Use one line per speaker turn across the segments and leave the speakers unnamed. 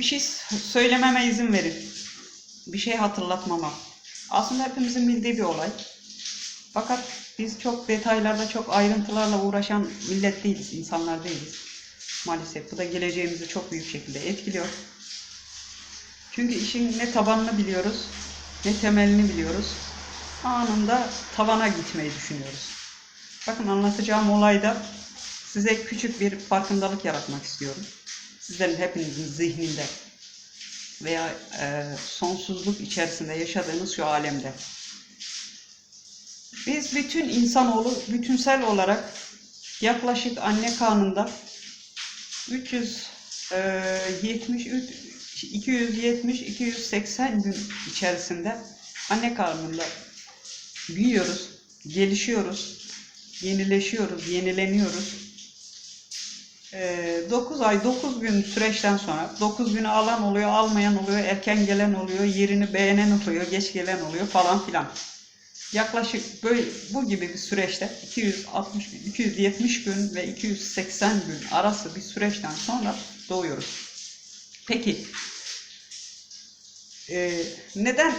bir şey söylememe izin verin. Bir şey hatırlatmama. Aslında hepimizin bildiği bir olay. Fakat biz çok detaylarda, çok ayrıntılarla uğraşan millet değiliz, insanlar değiliz. Maalesef bu da geleceğimizi çok büyük şekilde etkiliyor. Çünkü işin ne tabanını biliyoruz, ne temelini biliyoruz. Anında tavana gitmeyi düşünüyoruz. Bakın anlatacağım olayda size küçük bir farkındalık yaratmak istiyorum. Sizlerin hepinizin zihninde veya e, sonsuzluk içerisinde yaşadığınız şu alemde. Biz bütün insanoğlu bütünsel olarak yaklaşık anne karnında 370 270 280 gün içerisinde anne karnında büyüyoruz, gelişiyoruz, yenileşiyoruz, yenileniyoruz. 9 ay 9 gün süreçten sonra 9 günü alan oluyor, almayan oluyor, erken gelen oluyor, yerini beğenen oluyor, geç gelen oluyor falan filan. Yaklaşık böyle bu gibi bir süreçte 260 gün, 270 gün ve 280 gün arası bir süreçten sonra doğuyoruz. Peki e, neden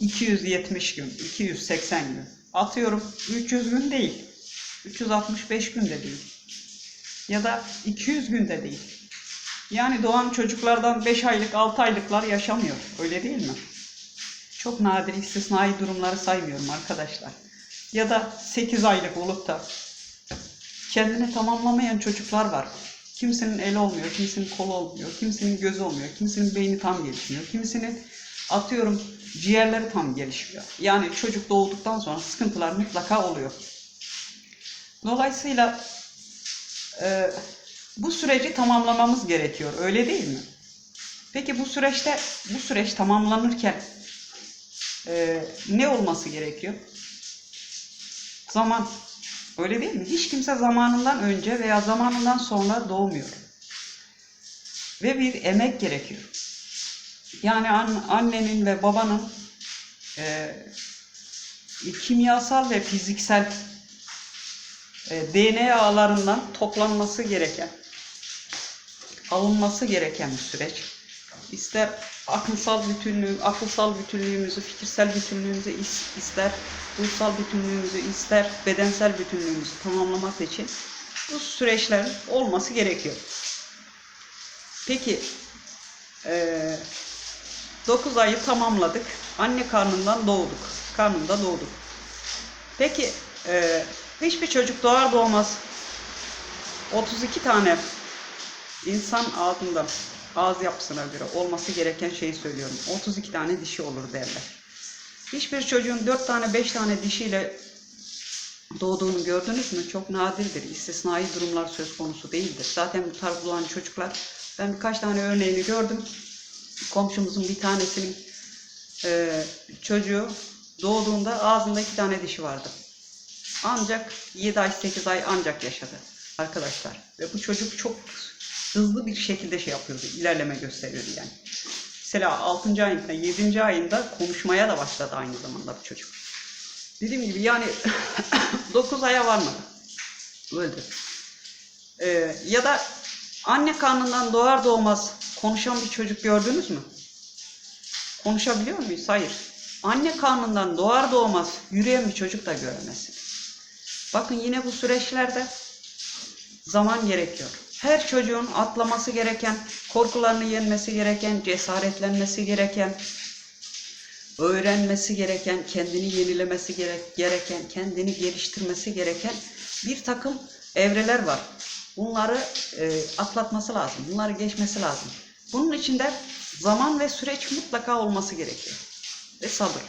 270 gün, 280 gün? Atıyorum 300 gün değil, 365 gün de değil ya da 200 gün de değil. Yani doğan çocuklardan 5 aylık 6 aylıklar yaşamıyor. Öyle değil mi? Çok nadir istisnai durumları saymıyorum arkadaşlar. Ya da 8 aylık olup da kendini tamamlamayan çocuklar var. Kimsenin eli olmuyor, kimsenin kolu olmuyor, kimsenin gözü olmuyor, kimsenin beyni tam gelişmiyor, kimisinin atıyorum ciğerleri tam gelişmiyor. Yani çocuk doğduktan sonra sıkıntılar mutlaka oluyor. Dolayısıyla e, bu süreci tamamlamamız gerekiyor. Öyle değil mi? Peki bu süreçte bu süreç tamamlanırken e, ne olması gerekiyor? Zaman. Öyle değil mi? Hiç kimse zamanından önce veya zamanından sonra doğmuyor. Ve bir emek gerekiyor. Yani an, annenin ve babanın e, kimyasal ve fiziksel DNA ağlarından toplanması gereken, alınması gereken bir süreç. İster akılsal bütünlüğü, akılsal bütünlüğümüzü, fikirsel bütünlüğümüzü is- ister ruhsal bütünlüğümüzü, ister bedensel bütünlüğümüzü tamamlamak için bu süreçlerin olması gerekiyor. Peki, e, 9 ayı tamamladık. Anne karnından doğduk. Karnında doğduk. Peki, e, hiçbir çocuk doğar doğmaz 32 tane insan ağzında ağız yapısına göre olması gereken şeyi söylüyorum. 32 tane dişi olur derler. Hiçbir çocuğun 4 tane 5 tane dişiyle doğduğunu gördünüz mü? Çok nadirdir. İstisnai durumlar söz konusu değildir. Zaten bu tarz doğan çocuklar ben birkaç tane örneğini gördüm. Komşumuzun bir tanesinin e, çocuğu doğduğunda ağzında iki tane dişi vardı. Ancak 7 ay 8 ay ancak yaşadı arkadaşlar. Ve bu çocuk çok hızlı bir şekilde şey yapıyordu. ilerleme gösteriyordu yani. Mesela 6. ayında 7. ayında konuşmaya da başladı aynı zamanda bu çocuk. Dediğim gibi yani 9 aya varmadı. Öldü. Ee, ya da anne karnından doğar doğmaz konuşan bir çocuk gördünüz mü? Konuşabiliyor muyuz? Hayır. Anne karnından doğar doğmaz yürüyen bir çocuk da göremezsiniz. Bakın yine bu süreçlerde zaman gerekiyor. Her çocuğun atlaması gereken, korkularını yenmesi gereken, cesaretlenmesi gereken, öğrenmesi gereken, kendini yenilemesi gerek, gereken, kendini geliştirmesi gereken bir takım evreler var. Bunları e, atlatması lazım, bunları geçmesi lazım. Bunun için de zaman ve süreç mutlaka olması gerekiyor. Ve sabır.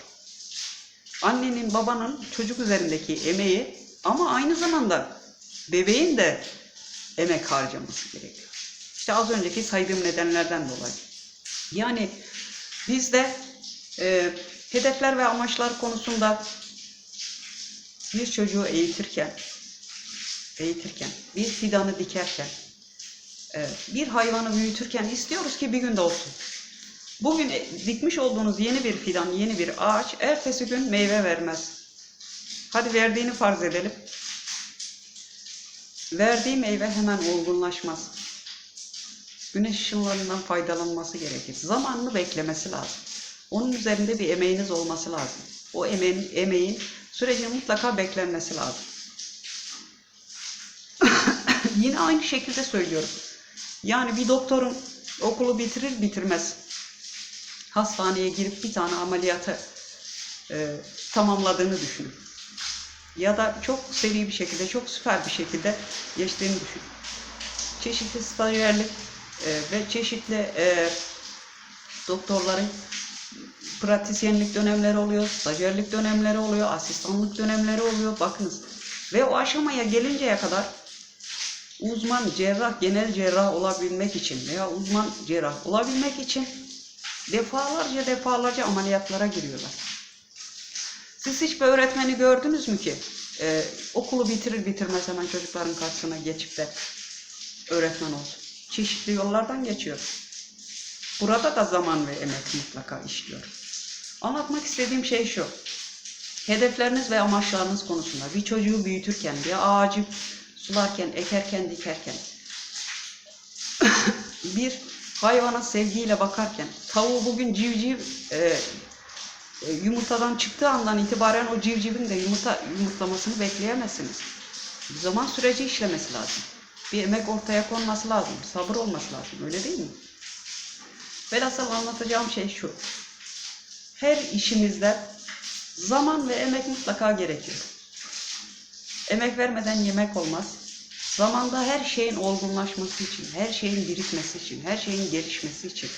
Annenin, babanın çocuk üzerindeki emeği ama aynı zamanda bebeğin de emek harcaması gerekiyor. İşte az önceki saydığım nedenlerden dolayı. Yani biz de e, hedefler ve amaçlar konusunda bir çocuğu eğitirken, eğitirken, bir fidanı dikerken, e, bir hayvanı büyütürken istiyoruz ki bir günde olsun. Bugün dikmiş olduğunuz yeni bir fidan, yeni bir ağaç ertesi gün meyve vermez. Hadi verdiğini farz edelim. Verdiği meyve hemen olgunlaşmaz. Güneş ışınlarından faydalanması gerekir. Zamanını beklemesi lazım. Onun üzerinde bir emeğiniz olması lazım. O emeğin, emeğin sürecin mutlaka beklenmesi lazım. Yine aynı şekilde söylüyorum. Yani bir doktorun okulu bitirir bitirmez hastaneye girip bir tane ameliyatı e, tamamladığını düşünün. Ya da çok seri bir şekilde, çok süper bir şekilde geçtiğini düşün. Çeşitli stajyerlik e, ve çeşitli e, doktorların pratisyenlik dönemleri oluyor, stajyerlik dönemleri oluyor, asistanlık dönemleri oluyor. Bakınız. Ve o aşamaya gelinceye kadar uzman cerrah, genel cerrah olabilmek için veya uzman cerrah olabilmek için defalarca defalarca ameliyatlara giriyorlar. Siz hiç bir öğretmeni gördünüz mü ki e, okulu bitirir bitirmez hemen çocukların karşısına geçip de öğretmen olsun? Çeşitli yollardan geçiyor. Burada da zaman ve emek mutlaka işliyor. Anlatmak istediğim şey şu. Hedefleriniz ve amaçlarınız konusunda bir çocuğu büyütürken, bir ağacı sularken, ekerken, dikerken, bir hayvana sevgiyle bakarken, tavuğu bugün civciv e, e, yumurtadan çıktığı andan itibaren o civcivin de yumurta yumurtlamasını bekleyemezsiniz. Bir zaman süreci işlemesi lazım. Bir emek ortaya konması lazım. Sabır olması lazım. Öyle değil mi? Velhasıl anlatacağım şey şu. Her işimizde zaman ve emek mutlaka gerekiyor. Emek vermeden yemek olmaz. Zamanda her şeyin olgunlaşması için, her şeyin birikmesi için, her şeyin gelişmesi için,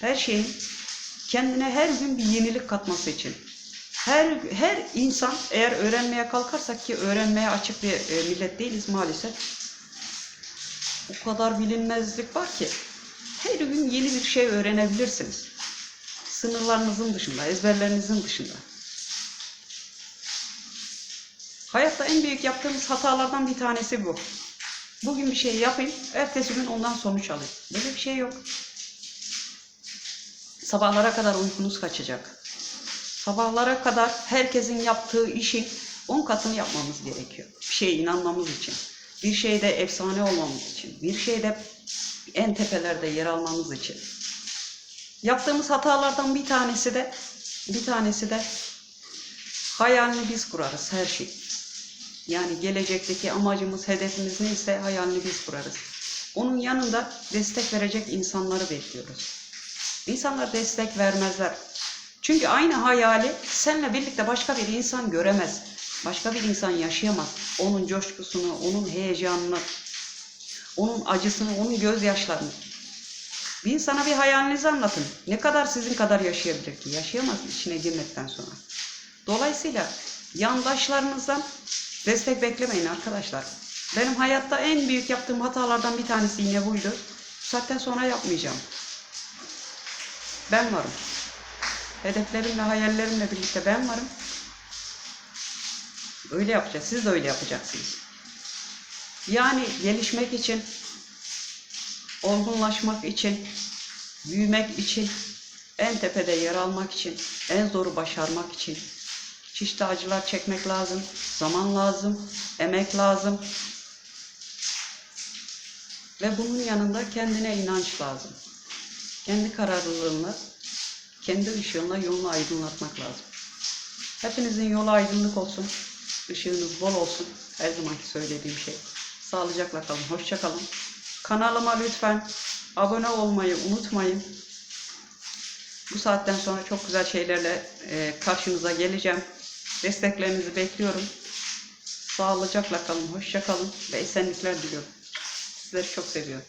her şeyin kendine her gün bir yenilik katması için. Her her insan eğer öğrenmeye kalkarsak ki öğrenmeye açık bir e, millet değiliz maalesef. O kadar bilinmezlik var ki her gün yeni bir şey öğrenebilirsiniz. Sınırlarınızın dışında, ezberlerinizin dışında. Hayatta en büyük yaptığımız hatalardan bir tanesi bu. Bugün bir şey yapayım, ertesi gün ondan sonuç alayım. Böyle bir şey yok. Sabahlara kadar uykunuz kaçacak. Sabahlara kadar herkesin yaptığı işin 10 katını yapmamız gerekiyor. Bir şeye inanmamız için. Bir şeyde efsane olmamız için. Bir şeyde en tepelerde yer almamız için. Yaptığımız hatalardan bir tanesi de bir tanesi de hayalini biz kurarız her şey. Yani gelecekteki amacımız, hedefimiz neyse hayalini biz kurarız. Onun yanında destek verecek insanları bekliyoruz. İnsanlar destek vermezler. Çünkü aynı hayali seninle birlikte başka bir insan göremez. Başka bir insan yaşayamaz. Onun coşkusunu, onun heyecanını, onun acısını, onun gözyaşlarını. Bir insana bir hayalinizi anlatın. Ne kadar sizin kadar yaşayabilir ki? Yaşayamaz içine girmekten sonra. Dolayısıyla yandaşlarınızdan destek beklemeyin arkadaşlar. Benim hayatta en büyük yaptığım hatalardan bir tanesi yine buydu. Bu saatten sonra yapmayacağım. Ben varım. Hedeflerimle, hayallerimle birlikte ben varım. Öyle yapacağız. Siz de öyle yapacaksınız. Yani gelişmek için, olgunlaşmak için, büyümek için, en tepede yer almak için, en zoru başarmak için çeşitli acılar çekmek lazım, zaman lazım, emek lazım. Ve bunun yanında kendine inanç lazım. Kendi kararlılığını, kendi ışığınla yolunu aydınlatmak lazım. Hepinizin yolu aydınlık olsun, ışığınız bol olsun. Her zamanki söylediğim şey. Sağlıcakla kalın, hoşça kalın. Kanalıma lütfen abone olmayı unutmayın. Bu saatten sonra çok güzel şeylerle e, karşınıza geleceğim. Desteklerinizi bekliyorum. Sağlıcakla kalın, hoşça kalın ve esenlikler diliyorum. Sizleri çok seviyorum.